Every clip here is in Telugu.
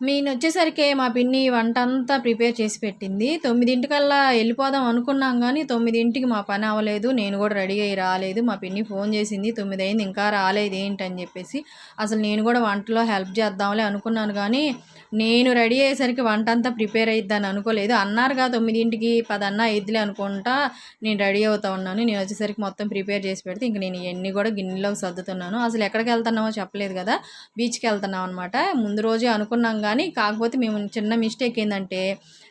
నేను వచ్చేసరికి మా పిన్ని వంట అంతా ప్రిపేర్ చేసి పెట్టింది. తొమ్మిదింటికల్లా వెళ్ళిపోదాం అనుకున్నాం కానీ తొమ్మిదింటికి మా పని అవ్వలేదు. నేను కూడా రెడీ అయ్యి రాలేదు. మా పిన్ని ఫోన్ చేసింది. తొమ్మిది అయింది ఇంకా రాలేదు ఏంటని చెప్పేసి. అసలు నేను కూడా వంటలో హెల్ప్ చేద్దాంలే అనుకున్నాను కానీ నేను రెడీ అయ్యేసరికి వంట అంతా ప్రిపేర్ అయిద్దని అనుకోలేదు. అన్నారుగా తొమ్మిదింటికి పదన్నా అయిద్దిలే అనుకుంటా నేను రెడీ అవుతా ఉన్నాను. నేను వచ్చేసరికి మొత్తం ప్రిపేర్ చేసి పెడితే ఇంక నేను ఇవన్నీ కూడా గిన్నెలోకి సర్దుతున్నాను. అసలు ఎక్కడికి వెళ్తున్నామో చెప్పలేదు కదా బీచ్కి వెళ్తున్నాం అనమాట ముందు రోజే అనుకున్నాం కానీ కాకపోతే మేము చిన్న మిస్టేక్ ఏంటంటే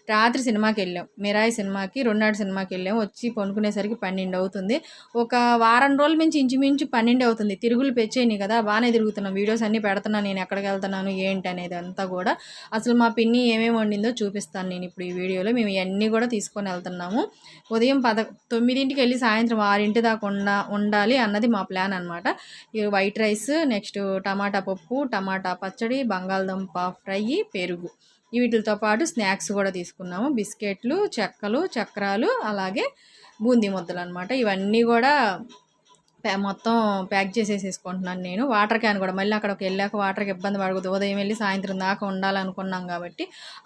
రాత్రి సినిమాకి వెళ్ళాం. మిరాయి సినిమాకి రెండాడు సినిమాకి వెళ్ళాం. వచ్చి పనుకునేసరికి పన్నెండు అవుతుంది. ఒక వారం రోజుల నుంచి ఇంచుమించు పన్నెండు అవుతుంది. తిరుగులు పెచ్చేయని కదా బాగానే తిరుగుతున్నాం. వీడియోస్ అన్నీ పెడుతున్నాను నేను ఎక్కడికి వెళ్తున్నాను ఏంటి అనేది అంతా కూడా. అసలు మా పిన్ని ఏమేమి వండిందో చూపిస్తాను నేను ఇప్పుడు ఈ వీడియోలో. మేము ఇవన్నీ కూడా తీసుకొని వెళ్తున్నాము. ఉదయం పద తొమ్మిదింటికి వెళ్ళి సాయంత్రం ఆరింటి దాకా ఉండ ఉండాలి అన్నది మా ప్లాన్ అనమాట వైట్ రైస్ నెక్స్ట్ టమాటా పప్పు టమాటా పచ్చడి బంగాళదుంప ఫ్రై పెరుగు. వీటితో పాటు స్నాక్స్ కూడా తీసుకున్నాము. బిస్కెట్లు చెక్కలు చక్రాలు అలాగే బూందీ ముద్దలు అనమాట ఇవన్నీ కూడా మొత్తం ప్యాక్ చేసేసేసుకుంటున్నాను నేను. వాటర్ క్యాన్ కూడా మళ్ళీ అక్కడికి వెళ్ళాక వాటర్కి ఇబ్బంది పడకూడదు. ఉదయం వెళ్ళి సాయంత్రం దాకా ఉండాలనుకున్నాం కాబట్టి.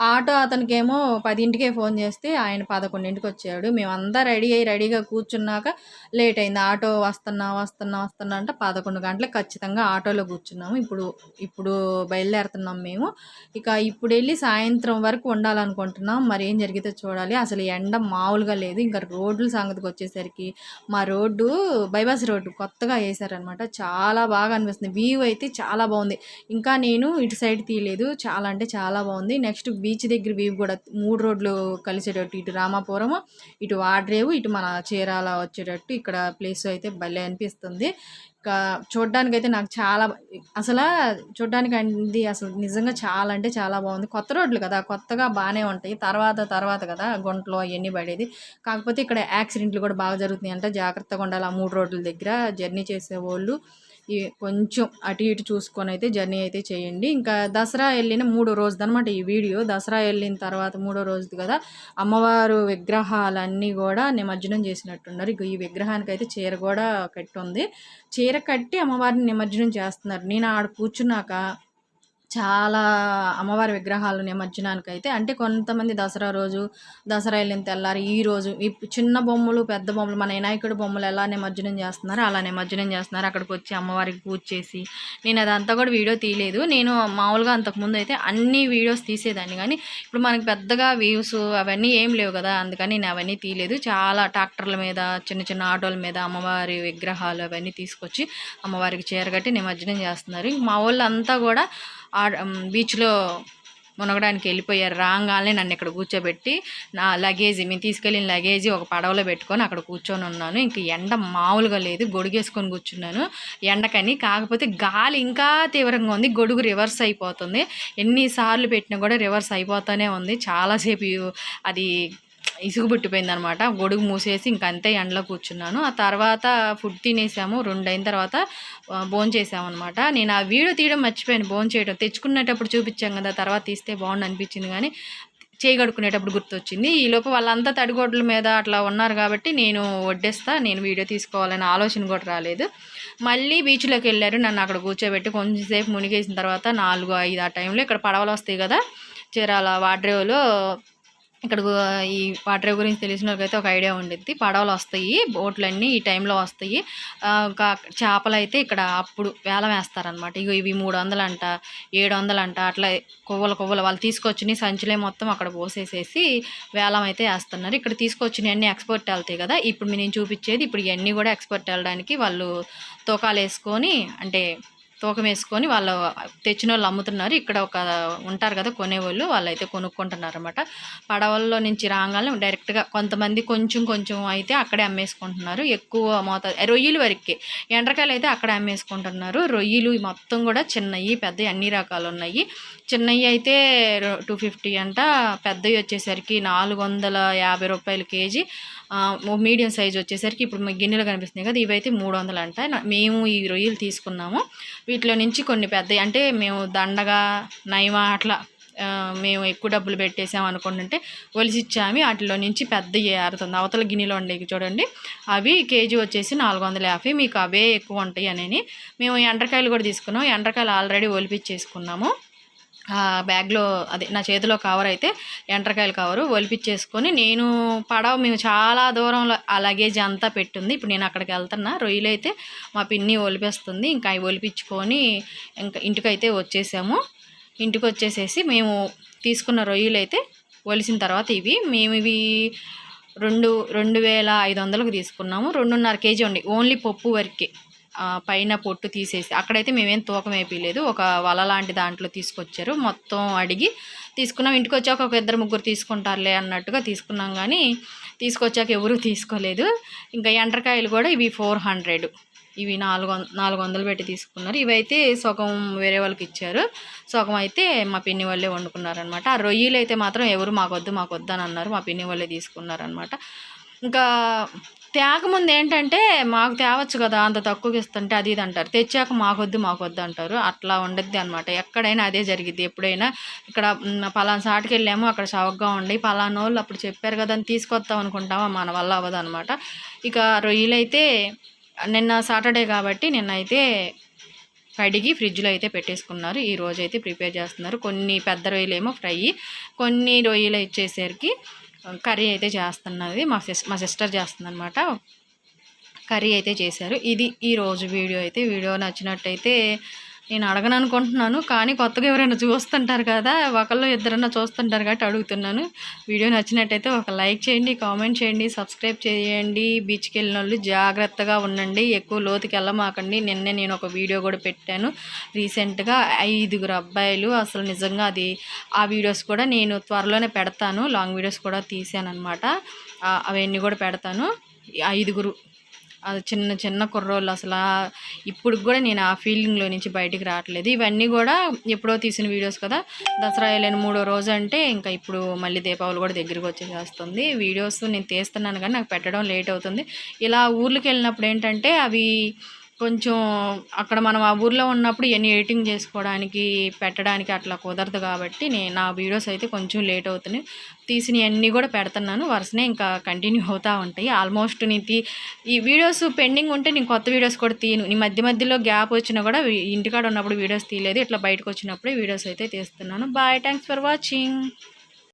ఆటో అతనికేమో పదింటికే ఫోన్ చేస్తే ఆయన పదకొండింటికి వచ్చాడు. మేమంతా రెడీ అయ్యి రెడీగా కూర్చున్నాక లేట్ అయింది. ఆటో వస్తున్నా వస్తున్నా వస్తున్నా అంటే పదకొండు గంటలకు ఖచ్చితంగా ఆటోలో కూర్చున్నాము. ఇప్పుడు ఇప్పుడు బయలుదేరుతున్నాం మేము. ఇక ఇప్పుడు వెళ్ళి సాయంత్రం వరకు ఉండాలనుకుంటున్నాం. మరి ఏం జరిగితే చూడాలి. అసలు ఎండ మామూలుగా లేదు. ఇంకా రోడ్ల సంగతికి వచ్చేసరికి మా రోడ్డు బైపాస్ రోడ్డు కొత్తగా వేసారనమాట. చాలా బాగా అనిపిస్తుంది. వ్యూ అయితే చాలా బాగుంది. ఇంకా నేను ఇటు సైడ్ తీయలేదు. చాలా అంటే చాలా బాగుంది. నెక్స్ట్ బీచ్ దగ్గర వ్యూ కూడా మూడు రోడ్లు కలిసేటట్టు ఇటు రామాపురం ఇటు వాడ్రేవు ఇటు మన చీరాల వచ్చేటట్టు ఇక్కడ ప్లేస్ అయితే భలే అనిపిస్తుంది. ఇంకా చూడ్డానికైతే అయితే నాకు చాలా అసలు చూడ్డానికి అంది అసలు నిజంగా చాలా అంటే చాలా బాగుంది. కొత్త రోడ్లు కదా కొత్తగా బాగానే ఉంటాయి. తర్వాత తర్వాత కదా గుంటలో అవన్నీ పడేది. కాకపోతే ఇక్కడ యాక్సిడెంట్లు కూడా బాగా జరుగుతున్నాయి అంటే జాగ్రత్తగా ఉండాలి ఆ మూడు రోడ్ల దగ్గర. జర్నీ చేసేవాళ్ళు. కొంచెం అటు ఇటు చూసుకొని అయితే జర్నీ అయితే చేయండి. ఇంకా దసరా వెళ్ళిన మూడో రోజుది అనమాట ఈ వీడియో. దసరా వెళ్ళిన తర్వాత మూడో రోజుది కదా అమ్మవారు విగ్రహాలన్నీ కూడా నిమజ్జనం చేసినట్టున్నారు. ఈ విగ్రహానికి అయితే చీర కూడా కట్టి ఉంది చీర కట్టి అమ్మవారిని నిమజ్జనం చేస్తున్నారు. నేను ఆడ కూర్చున్నాక చాలా అమ్మవారి విగ్రహాలు నిమజ్జనానికి అయితే అంటే కొంతమంది దసరా రోజు దసరా వెళ్ళిన తెల్లారి ఈ రోజు ఈ చిన్న బొమ్మలు పెద్ద బొమ్మలు మన వినాయకుడి బొమ్మలు ఎలా నిమజ్జనం చేస్తున్నారో అలా నిమజ్జనం చేస్తున్నారు. అక్కడికి వచ్చి అమ్మవారికి పూజ చేసి నేను అదంతా కూడా వీడియో తీయలేదు. నేను మామూలుగా అంతకుముందు అయితే అన్ని వీడియోస్ తీసేదాన్ని. కానీ ఇప్పుడు మనకి పెద్దగా వ్యూస్ అవన్నీ ఏం లేవు కదా అందుకని నేను అవన్నీ తీయలేదు. చాలా ట్రాక్టర్ల మీద చిన్న చిన్న ఆటోల మీద అమ్మవారి విగ్రహాలు అవన్నీ తీసుకొచ్చి అమ్మవారికి చీరగట్టి నిమజ్జనం చేస్తున్నారు. మా వాళ్ళంతా కూడా బీచ్లో మునగడానికి వెళ్ళిపోయారు. రాగానే నన్ను ఇక్కడ కూర్చోబెట్టి నా లగేజీ మేము తీసుకెళ్ళిన లగేజీ ఒక పడవలో పెట్టుకొని అక్కడ కూర్చొని ఉన్నాను. ఇంక ఎండ మామూలుగా లేదు గొడుగేసుకొని కూర్చున్నాను. ఎండకని కాకపోతే గాలి ఇంకా తీవ్రంగా ఉంది గొడుగు రివర్స్ అయిపోతుంది. ఎన్నిసార్లు పెట్టినా కూడా రివర్స్ అయిపోతూనే ఉంది. చాలాసేపు అది ఇసుగు పుట్టిపోయింది అనమాట గొడుగు మూసేసి ఇంకంతే ఎండలో కూర్చున్నాను. ఆ తర్వాత ఫుడ్ తినేసాము. రెండు అయిన తర్వాత భోజనం చేసామన్నమాట నేను ఆ వీడియో తీయడం మర్చిపోయాను. బోన్ చేయడం తెచ్చుకునేటప్పుడు చూపించాం కదా తర్వాత తీస్తే బాగుండు అనిపించింది కానీ చేయగడుకునేటప్పుడు గుర్తొచ్చింది. ఈలోపు వాళ్ళంతా తడిగొడ్ల మీద అట్లా ఉన్నారు కాబట్టి నేను వడ్డేస్తా నేను వీడియో తీసుకోవాలనే ఆలోచన కూడా రాలేదు. మళ్ళీ బీచ్లోకి వెళ్ళారు. నన్ను అక్కడ కూర్చోబెట్టి కొంచెంసేపు మునిగేసిన తర్వాత నాలుగు ఐదు ఆ టైంలో ఇక్కడ పడవలు వస్తాయి కదా చీరాల వాడ్రేవులో ఇక్కడ ఈ వాటర్ గురించి తెలిసిన వాళ్ళకైతే ఒక ఐడియా ఉండిద్ది. పడవలు వస్తాయి బోట్లన్నీ ఈ టైంలో వస్తాయి. చేపలు అయితే ఇక్కడ అప్పుడు వేలం వేస్తారనమాట ఇగో ఇవి మూడు వందలు అంట ఏడు వందలు అంట అట్లా కొవ్వలు కొవ్వలు వాళ్ళు తీసుకొచ్చినవి సంచులే మొత్తం అక్కడ పోసేసేసి వేలం అయితే వేస్తున్నారు. ఇక్కడ తీసుకొచ్చినవి అన్నీ ఎక్స్పోర్ట్ వెళ్తాయి కదా ఇప్పుడు నేను చూపించేది ఇప్పుడు ఇవన్నీ కూడా ఎక్స్పోర్ట్ వెళ్ళడానికి వాళ్ళు తూకాలు వేసుకొని అంటే తూకం వేసుకొని వాళ్ళు తెచ్చిన వాళ్ళు అమ్ముతున్నారు. ఇక్కడ ఒక ఉంటారు కదా కొనేవాళ్ళు వాళ్ళు అయితే కొనుక్కుంటున్నారు అనమాట పడవల్లో నుంచి రాగానే డైరెక్ట్గా కొంతమంది కొంచెం కొంచెం అయితే అక్కడే అమ్మేసుకుంటున్నారు. ఎక్కువ మోతాదు రొయ్యలు వరకే. ఎండ్రకాయలు అయితే అక్కడే అమ్మేసుకుంటున్నారు. రొయ్యలు మొత్తం కూడా చిన్నవి పెద్దవి అన్ని రకాలు ఉన్నాయి చిన్నవి అయితే టూ ఫిఫ్టీ అంట పెద్దవి వచ్చేసరికి నాలుగు వందల యాభై రూపాయలు కేజీ. మీడియం సైజ్ వచ్చేసరికి ఇప్పుడు గిన్నెలు కనిపిస్తున్నాయి కదా ఇవైతే మూడు వందలు అంట మేము ఈ రొయ్యలు తీసుకున్నాము. వీటిలో నుంచి కొన్ని పెద్దవి అంటే మేము దండగా నైమా అట్లా మేము ఎక్కువ డబ్బులు పెట్టేసాం అనుకుంటుంటే ఒలిసిచ్చామి వాటిలో నుంచి పెద్ద ఏరుతుంది అవతల గిన్నెలో ఉండేవి చూడండి. అవి కేజీ వచ్చేసి నాలుగు వందల యాభై. మీకు అవే ఎక్కువ ఉంటాయి అని మేము ఎండ్రకాయలు కూడా తీసుకున్నాం. ఎండ్రకాయలు ఆల్రెడీ ఒలిపించేసుకున్నాము బ్యాగ్లో అదే నా చేతిలో కవర్ అయితే ఎండ్రకాయల కవరు ఒలిపించేసుకొని నేను పడవ మేము చాలా దూరంలో ఆ లగేజ్ అంతా పెట్టుంది. ఇప్పుడు నేను అక్కడికి వెళ్తున్నా రొయ్యలు అయితే మా పిన్ని ఒలిపేస్తుంది. ఇంకా అవి ఒలిపించుకొని ఇంకా ఇంటికైతే వచ్చేసాము. ఇంటికి వచ్చేసేసి మేము తీసుకున్న రొయ్యలు అయితే ఒలిసిన తర్వాత ఇవి మేము ఇవి రెండు రెండు వేల ఐదు వందలకు తీసుకున్నాము. రెండున్నర కేజీ ఉండి ఓన్లీ పప్పు వరకే. పైన పొట్టు తీసేసి అక్కడైతే మేమేం తూకం వేయలేదు ఒక వల లాంటి దాంట్లో తీసుకొచ్చారు. మొత్తం అడిగి తీసుకున్నాం. ఇంటికి వచ్చాక ఒక ఇద్దరు ముగ్గురు తీసుకుంటారులే అన్నట్టుగా తీసుకున్నాం కానీ తీసుకొచ్చాక ఎవరూ తీసుకోలేదు. ఇంకా ఎండ్రకాయలు కూడా ఇవి ఫోర్ హండ్రెడ్. ఇవి నాలుగు వం నాలుగు వందలు పెట్టి తీసుకున్నారు. ఇవైతే సగం వేరే వాళ్ళకి ఇచ్చారు. సగం అయితే మా పిన్ని వాళ్ళే వండుకున్నారనమాట ఆ రొయ్యలు అయితే మాత్రం ఎవరు మాకొద్దు మాకొద్దు అని అన్నారు. మా పిన్ని వాళ్ళే తీసుకున్నారనమాట ఇంకా తేకముందు ఏంటంటే మాకు తేవచ్చు కదా అంత తక్కువకి ఇస్తుంటే అది ఇది అంటారు తెచ్చాక మాకొద్దు మాకొద్దు అంటారు అట్లా ఉండద్ది అనమాట ఎక్కడైనా అదే జరిగిద్ది. ఎప్పుడైనా ఇక్కడ పలానా సాటికి వెళ్ళాము అక్కడ చవకగా ఉండి పలానా వాళ్ళు అప్పుడు చెప్పారు కదా అని తీసుకొస్తాం అనుకుంటామా? మన వల్ల అవ్వదు అనమాట ఇక రొయ్యలు అయితే నిన్న సాటర్డే కాబట్టి నిన్న అయితే కడిగి ఫ్రిడ్జ్లో అయితే పెట్టేసుకున్నారు. ఈ రోజు అయితే ప్రిపేర్ చేస్తున్నారు. కొన్ని పెద్ద రొయ్యలేమో ఫ్రై. కొన్ని రొయ్యలు ఇచ్చేసరికి కర్రీ అయితే చేస్తున్నది. మా సిస్ మా సిస్టర్ చేస్తుందనమాట కర్రీ అయితే చేశారు. ఇది ఈరోజు వీడియో అయితే. వీడియో నచ్చినట్టయితే నేను అడగను అనుకుంటున్నాను కానీ కొత్తగా ఎవరైనా చూస్తుంటారు కదా ఒకళ్ళు ఇద్దరన్నా చూస్తుంటారు కాబట్టి అడుగుతున్నాను. వీడియో నచ్చినట్టయితే ఒక లైక్ చేయండి కామెంట్ చేయండి సబ్స్క్రైబ్ చేయండి. బీచ్కి వెళ్ళిన వాళ్ళు జాగ్రత్తగా ఉండండి ఎక్కువ లోతుకి వెళ్ళమాకండి. నిన్నే నేను ఒక వీడియో కూడా పెట్టాను. రీసెంట్గా ఐదుగురు అబ్బాయిలు అసలు నిజంగా అది ఆ వీడియోస్ కూడా నేను త్వరలోనే పెడతాను. లాంగ్ వీడియోస్ కూడా తీసాను అనమాట అవన్నీ కూడా పెడతాను. ఐదుగురు చిన్న చిన్న కుర్రోళ్ళు అసలు ఇప్పుడు కూడా నేను ఆ ఫీలింగ్లో నుంచి బయటికి రావట్లేదు. ఇవన్నీ కూడా ఎప్పుడో తీసిన వీడియోస్ కదా. దసరా వెళ్ళిన మూడో రోజు అంటే ఇంకా ఇప్పుడు మళ్ళీ దీపావళి కూడా దగ్గరికి వచ్చేసేస్తుంది వీడియోస్ నేను తీస్తున్నాను కానీ నాకు పెట్టడం లేట్ అవుతుంది. ఇలా ఊర్లకు వెళ్ళినప్పుడు ఏంటంటే అవి కొంచెం అక్కడ మనం ఆ ఊర్లో ఉన్నప్పుడు ఎన్ని ఎడిటింగ్ చేసుకోవడానికి పెట్టడానికి అట్లా కుదరదు కాబట్టి నేను నా వీడియోస్ అయితే కొంచెం లేట్ అవుతున్నాయి. తీసిన అన్నీ కూడా పెడుతున్నాను. వరుసనే ఇంకా కంటిన్యూ అవుతూ ఉంటాయి. ఆల్మోస్ట్ నేను తీ ఈ వీడియోస్ పెండింగ్ ఉంటే నేను కొత్త వీడియోస్ కూడా తీను నీ మధ్య మధ్యలో గ్యాప్ వచ్చినా కూడా ఇంటికాడ ఉన్నప్పుడు వీడియోస్ తీయలేదు. ఇట్లా బయటకు వచ్చినప్పుడే వీడియోస్ అయితే తీస్తున్నాను. Bye thanks for watching